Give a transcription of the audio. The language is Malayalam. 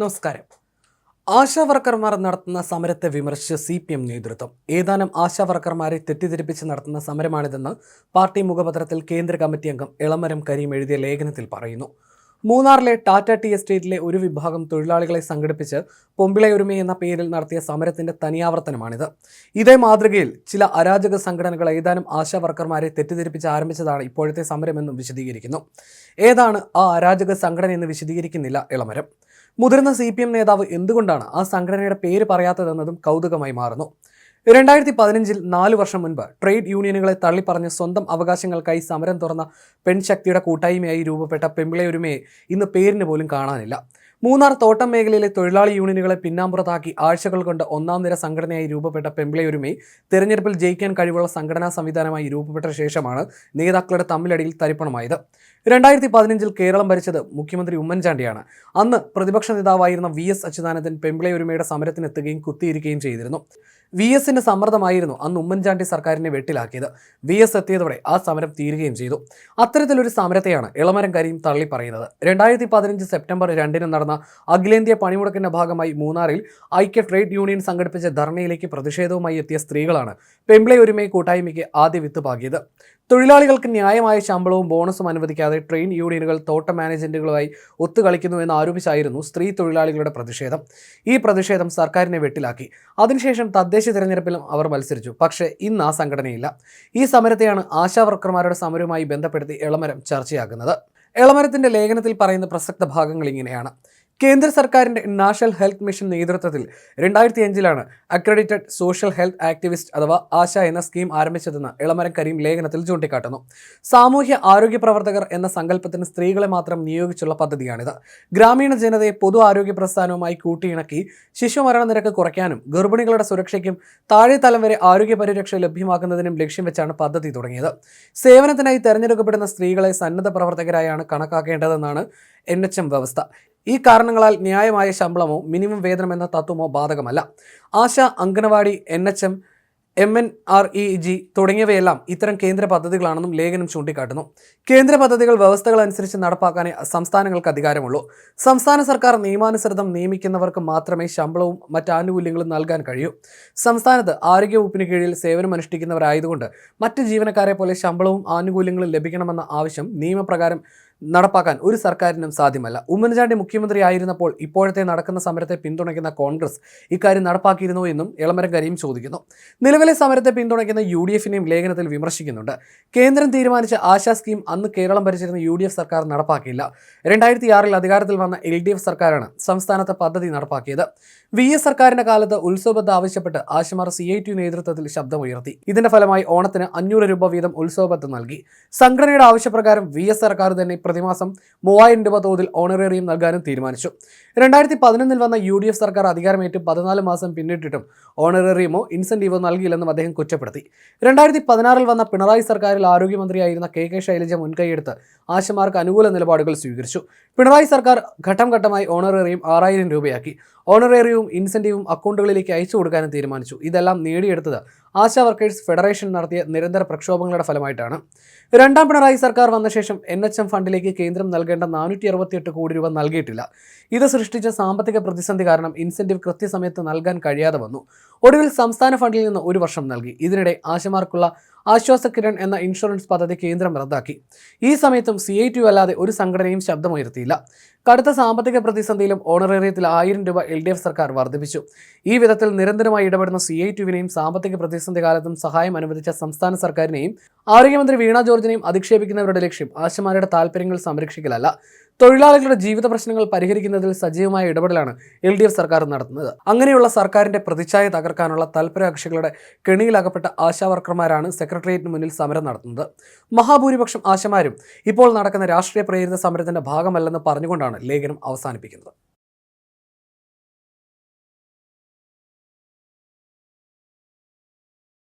നമസ്കാരം. ആശാ വർക്കർമാർ നടത്തുന്ന സമരത്തെ വിമർശിച്ച് സി പി എം നേതൃത്വം. ഏതാനും ആശാ വർക്കർമാരെ തെറ്റിദ്ധരിപ്പിച്ച് നടത്തുന്ന സമരമാണിതെന്ന് പാർട്ടി മുഖപത്രത്തിൽ കേന്ദ്ര കമ്മിറ്റി അംഗം ഇളമരം കരീം എഴുതിയ ലേഖനത്തിൽ പറയുന്നു. മൂന്നാറിലെ ടാറ്റ ടി എസ്റ്റേറ്റിലെ ഒരു വിഭാഗം തൊഴിലാളികളെ സംഘടിപ്പിച്ച് പൊമ്പിളയൊരുമ എന്ന പേരിൽ നടത്തിയ സമരത്തിന്റെ തനിയാവർത്തനമാണിത്. ഇതേ മാതൃകയിൽ ചില അരാജക സംഘടനകൾ ഏതാനും ആശാ വർക്കർമാരെ തെറ്റിദ്ധരിപ്പിച്ച് ആരംഭിച്ചതാണ് ഇപ്പോഴത്തെ സമരമെന്നും വിശദീകരിക്കുന്നു. ഏതാണ് ആ അരാജക സംഘടന എന്ന് വിശദീകരിക്കുന്നില്ല ഇളമരം മുതിർന്ന സി നേതാവ് എന്തുകൊണ്ടാണ് ആ സംഘടനയുടെ പേര് പറയാത്തതെന്നതും കൗതുകമായി മാറുന്നു. രണ്ടായിരത്തി പതിനഞ്ചിൽ നാലു വർഷം മുൻപ് ട്രേഡ് യൂണിയനുകളെ തള്ളിപ്പറഞ്ഞ് സ്വന്തം അവകാശങ്ങൾക്കായി സമരം തുറന്ന പെൺശക്തിയുടെ കൂട്ടായ്മയായി രൂപപ്പെട്ട പെമ്പിളയൊരുമയെ ഇന്ന് പേരിന് പോലും കാണാനില്ല. മൂന്നാർ തോട്ടം മേഖലയിലെ തൊഴിലാളി യൂണിയനുകളെ പിന്നാമ്പുറത്താക്കി ആഴ്ചകൾ കൊണ്ട് ഒന്നാം നിര സംഘടനയായി രൂപപ്പെട്ട പെമ്പിളയൊരുമയെ തെരഞ്ഞെടുപ്പിൽ ജയിക്കാൻ കഴിവുള്ള സംഘടനാ സംവിധാനമായി രൂപപ്പെട്ട ശേഷമാണ് നേതാക്കളുടെ തമ്മിലടിയിൽ തരിപ്പണമായത്. രണ്ടായിരത്തി പതിനഞ്ചിൽ കേരളം ഭരിച്ചത് മുഖ്യമന്ത്രി ഉമ്മൻചാണ്ടിയാണ്. അന്ന് പ്രതിപക്ഷ നേതാവായിരുന്ന വി എസ് അച്യുതാനന്ദൻ പെമ്പിളയൊരുമയുടെ സമരത്തിനെത്തുകയും കുത്തിയിരിക്കുകയും ചെയ്തിരുന്നു. വി എസിന്റെ സമ്മർദ്ദമായിരുന്നു അന്ന് ഉമ്മൻചാണ്ടി സർക്കാരിനെ വെട്ടിലാക്കിയത്. വി എസ് എത്തിയതോടെ ആ സമരം തീരുകയും ചെയ്തു. അത്തരത്തിലൊരു സമരത്തെയാണ് ഇളമരം കരിയും തള്ളി പറയുന്നത് രണ്ടായിരത്തി പതിനഞ്ച് സെപ്റ്റംബർ രണ്ടിന് നടന്ന അഖിലേന്ത്യാ പണിമുടക്കിന്റെ ഭാഗമായി മൂന്നാറിൽ ഐക്യ ട്രേഡ് യൂണിയൻ സംഘടിപ്പിച്ച ധർണയിലേക്ക് പ്രതിഷേധവുമായി എത്തിയ സ്ത്രീകളാണ് പെമ്പിളെ ഒരുമയെ കൂട്ടായ്മയ്ക്ക് ആദ്യ വിത്ത് പാകിയത്. തൊഴിലാളികൾക്ക് ന്യായമായ ശമ്പളവും ബോണസും അനുവദിക്കാതെ ട്രെയിൻ യൂണിയനുകൾ തോട്ട മാനേജന്റുകളുമായി ഒത്തുകളിക്കുന്നു എന്ന് ആരോപിച്ചായിരുന്നു സ്ത്രീ തൊഴിലാളികളുടെ പ്രതിഷേധം. ഈ പ്രതിഷേധം സർക്കാരിനെ വെട്ടിലാക്കി. അതിനുശേഷം തദ്ദേശ തിരഞ്ഞെടുപ്പിലും അവർ മത്സരിച്ചു. പക്ഷേ ഇന്ന് ആ സംഘടനയില്ല. ഈ സമരത്തെയാണ് ആശാ വർക്കർമാരുടെ സമരവുമായി ബന്ധപ്പെടുത്തി എളമരം ചർച്ചയാക്കുന്നത്. എളമരത്തിന്റെ ലേഖനത്തിൽ പറയുന്ന പ്രസക്ത ഭാഗങ്ങൾ ഇങ്ങനെയാണ്. കേന്ദ്ര സർക്കാരിന്റെ നാഷണൽ ഹെൽത്ത് മിഷൻ നേതൃത്വത്തിൽ രണ്ടായിരത്തി അഞ്ചിലാണ് അക്രഡിറ്റഡ് സോഷ്യൽ ഹെൽത്ത് ആക്ടിവിസ്റ്റ് അഥവാ ആശ എന്ന സ്കീം ആരംഭിച്ചതെന്ന് ഇളമരം കരീം ലേഖനത്തിൽ ചൂണ്ടിക്കാട്ടുന്നു. സാമൂഹ്യ ആരോഗ്യ പ്രവർത്തകർ എന്ന സങ്കല്പത്തിന് സ്ത്രീകളെ മാത്രം നിയോഗിച്ചുള്ള പദ്ധതിയാണിത്. ഗ്രാമീണ ജനതയെ പൊതു ആരോഗ്യ പ്രസ്ഥാനവുമായി കൂട്ടിയിണക്കി ശിശുമരണ നിരക്ക് കുറയ്ക്കാനും ഗർഭിണികളുടെ സുരക്ഷയ്ക്കും താഴെ തലം വരെ ആരോഗ്യ പരിരക്ഷ ലഭ്യമാക്കുന്നതിനും ലക്ഷ്യം വെച്ചാണ് പദ്ധതി തുടങ്ങിയത്. സേവനത്തിനായി തെരഞ്ഞെടുക്കപ്പെടുന്ന സ്ത്രീകളെ സന്നദ്ധ പ്രവർത്തകരായാണ് കണക്കാക്കേണ്ടതെന്നാണ് എൻ എച്ച് എം വ്യവസ്ഥ. ഈ കാരണങ്ങളാൽ ന്യായമായ ശമ്പളമോ മിനിമം വേതനം എന്ന തത്വമോ ബാധകമല്ല. ASHA Anganwadi N H M M N R E G തുടങ്ങിയവയെല്ലാം ഇത്തരം കേന്ദ്ര പദ്ധതികളാണെന്നും ലേഖനം ചൂണ്ടിക്കാട്ടുന്നു. കേന്ദ്ര പദ്ധതികൾ വ്യവസ്ഥകൾ അനുസരിച്ച് നടപ്പാക്കാനേ സംസ്ഥാനങ്ങൾക്ക് അധികാരമുള്ളൂ. സംസ്ഥാന സർക്കാർ നിയമാനുസൃതം നിയമിക്കുന്നവർക്ക് മാത്രമേ ശമ്പളവും മറ്റ് ആനുകൂല്യങ്ങളും നൽകാൻ കഴിയൂ. സംസ്ഥാനത്ത് ആരോഗ്യവകുപ്പിന് കീഴിൽ സേവനമനുഷ്ഠിക്കുന്നവരായതുകൊണ്ട് മറ്റ് ജീവനക്കാരെ പോലെ ശമ്പളവും ആനുകൂല്യങ്ങളും ലഭിക്കണമെന്ന ആവശ്യം നിയമപ്രകാരം നടപ്പാക്കാൻ ഒരു സർക്കാരിനും സാധ്യമല്ല. ഉമ്മൻചാണ്ടി മുഖ്യമന്ത്രി ആയിരുന്നപ്പോൾ ഇപ്പോഴത്തെ നടക്കുന്ന സമരത്തെ പിന്തുണയ്ക്കുന്ന കോൺഗ്രസ് ഇക്കാര്യം നടപ്പാക്കിയിരുന്നു എന്നും ഇളമരം കരീം ചോദിക്കുന്നു. നിലവിലെ സമരത്തെ പിന്തുണയ്ക്കുന്ന യു ഡി എഫിനെയും ലേഖനത്തിൽ വിമർശിക്കുന്നുണ്ട്. കേന്ദ്രം തീരുമാനിച്ച ആശാ സ്കീം അന്ന് കേരളം ഭരിച്ചിരുന്ന യു ഡി എഫ് സർക്കാർ നടപ്പാക്കിയില്ല. രണ്ടായിരത്തി ആറിൽ അധികാരത്തിൽ വന്ന എൽ ഡി എഫ് സർക്കാരാണ് സംസ്ഥാനത്ത് പദ്ധതി നടപ്പാക്കിയത്. വി എസ് സർക്കാരിന്റെ കാലത്ത് ഉത്സവബദ്ധ ആവശ്യപ്പെട്ട് ആശമാർ സി ഐ ടി നേതൃത്വത്തിൽ ശബ്ദമുയർത്തി. ഇതിന്റെ ഫലമായി ഓണത്തിന് അഞ്ഞൂറ് രൂപ വീതം ഉത്സവബദ്ധ നൽകി. സംഘടനയുടെ ആവശ്യപ്രകാരം വി എസ് സർക്കാർ തന്നെ പ്രതിമാസം മൂവായിരം രൂപ തോതിൽ ഓണറേറിയം നൽകാനും തീരുമാനിച്ചു. രണ്ടായിരത്തി പതിനൊന്നിൽ വന്ന യു ഡി എഫ് സർക്കാർ അധികാരമേറ്റ് പതിനാല് മാസം പിന്നിട്ടിട്ടും ഓണറേറിയമോ ഇൻസെന്റീവോ നൽകിയില്ലെന്നും അദ്ദേഹം കുറ്റപ്പെടുത്തി. രണ്ടായിരത്തി പതിനാറിൽ വന്ന പിണറായി സർക്കാരിൽ ആരോഗ്യമന്ത്രിയായിരുന്ന കെ കെ ശൈലജ മുൻകൈയെടുത്ത് ആശമാർക്ക് അനുകൂല നിലപാടുകൾ സ്വീകരിച്ചു. പിണറായി സർക്കാർ ഘട്ടം ഘട്ടമായി ഓണറേറിയം ആറായിരം രൂപയാക്കി. ഓണറേറിയവും ഇൻസെന്റീവും അക്കൗണ്ടുകളിലേക്ക് അയച്ചു കൊടുക്കാനും തീരുമാനിച്ചു. ഇതെല്ലാം നേടിയെടുത്തത് ആശാ വർക്കേഴ്സ് ഫെഡറേഷൻ നടത്തിയ നിരന്തര പ്രക്ഷോഭങ്ങളുടെ ഫലമായിട്ടാണ്. രണ്ടാം പിണറായി സർക്കാർ വന്ന ശേഷം എൻ എച്ച് എം ഫണ്ടിലേക്ക് കേന്ദ്രം നൽകേണ്ട നാനൂറ്റി അറുപത്തിയെട്ട് കോടി രൂപ നൽകിയിട്ടില്ല. ഇത് സൃഷ്ടിച്ച സാമ്പത്തിക പ്രതിസന്ധി കാരണം ഇൻസെന്റീവ് കൃത്യസമയത്ത് നൽകാൻ കഴിയാതെ വന്നു. ഒടുവിൽ സംസ്ഥാന ഫണ്ടിൽ നിന്ന് ഒരു വർഷം നൽകി. ഇതിനിടെ ആശമാർക്കുള്ള ആശ്വാസ കിരൺ എന്ന ഇൻഷുറൻസ് പദ്ധതി കേന്ദ്രം റദ്ദാക്കി. ഈ സമയത്തും സി ഐ ടി അല്ലാതെ ഒരു സംഘടനയും ശബ്ദമുയർത്തിയില്ല. കടുത്ത സാമ്പത്തിക പ്രതിസന്ധിയിലും ഓണറേറിയത്തിൽ ആയിരം രൂപ എൽ ഡി എഫ് സർക്കാർ വർദ്ധിപ്പിച്ചു. ഈ വിധത്തിൽ നിരന്തരമായി ഇടപെടുന്ന സി ഐ ടുവിനെയും സാമ്പത്തിക പ്രതിസന്ധി കാലത്തും സഹായം അനുവദിച്ച സംസ്ഥാന സർക്കാരിനെയും ആരോഗ്യമന്ത്രി വീണ ജോർജിനെയും അധിക്ഷേപിക്കുന്നവരുടെ ലക്ഷ്യം ആശമാരുടെ താൽപ്പര്യങ്ങൾ സംരക്ഷിക്കലല്ല. തൊഴിലാളികളുടെ ജീവിത പ്രശ്നങ്ങൾ പരിഹരിക്കുന്നതിൽ സജീവമായ ഇടപെടലാണ് എൽ ഡി എഫ് സർക്കാർ നടത്തുന്നത്. അങ്ങനെയുള്ള സർക്കാരിന്റെ പ്രതിച്ഛായ തകർക്കാനുള്ള താൽപര്യകക്ഷികളുടെ കെണിയിലകപ്പെട്ട ആശാവർക്കർമാരാണ് സെക്രട്ടേറിയറ്റിന് മുന്നിൽ സമരം നടത്തുന്നത്. മഹാഭൂരിപക്ഷം ആശമാരും ഇപ്പോൾ നടക്കുന്ന രാഷ്ട്രീയ പ്രേരിത സമരത്തിന്റെ ഭാഗമല്ലെന്ന് പറഞ്ഞുകൊണ്ടാണ് ലേഖനം അവസാനിപ്പിക്കുന്നത്.